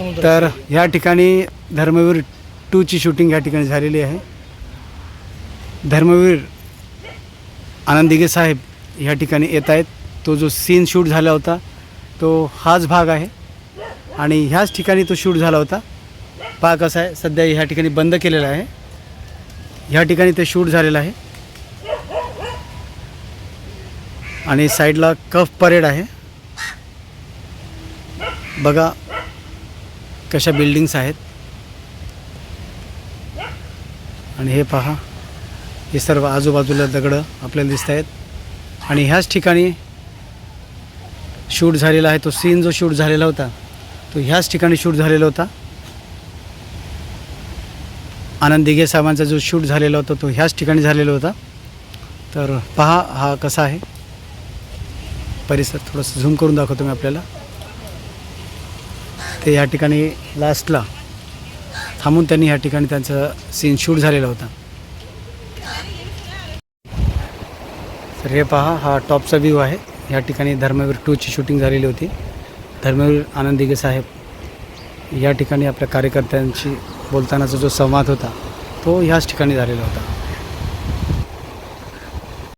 तर ह्या ठिकाणी धर्मवीर टूची शूटिंग या ठिकाणी झालेली आहे. धर्मवीर आनंदिगे साहेब ह्या ठिकाणी येत आहेत. तो जो सीन शूट झाला होता तो हाच भाग आहे. आणि ह्याच ठिकाणी तो शूट झाला होता. पहा कसा आहे सध्या ह्या ठिकाणी बंद केलेला आहे. ह्या ठिकाणी ते शूट झालेलं आहे. आणि साईडला कफ परेड आहे. बघा कशा बिल्डिंग्स आहेत. आणि हे पहा हे सर्व आजूबाजूला दगडं आपल्याला दिसत आहेत. आणि ह्याच ठिकाणी शूट झालेला आहे तो सीन जो शूट झालेला होता तो ह्याच ठिकाणी शूट झालेला होता. आनंद दिघे साहेबांचा जो शूट झालेला होता तो ह्याच ठिकाणी झालेला होता. तर पहा हा कसा आहे. परिसर थोडंसं झूम करून दाखवतो मी आपल्याला. ते या ठिकाणी लास्टला थांबून त्यांनी ह्या ठिकाणी त्यांचं सीन शूट झालेला होता. तर हे पहा हा टॉपचा व्ह्यू आहे. या ठिकाणी धर्मवीर टूची शूटिंग झालेली होती. धर्मवीर आनंदिगे साहेब या ठिकाणी आपल्या कार्यकर्त्यांशी बोलतानाचा जो संवाद होता तो ह्याच ठिकाणी झालेला होता.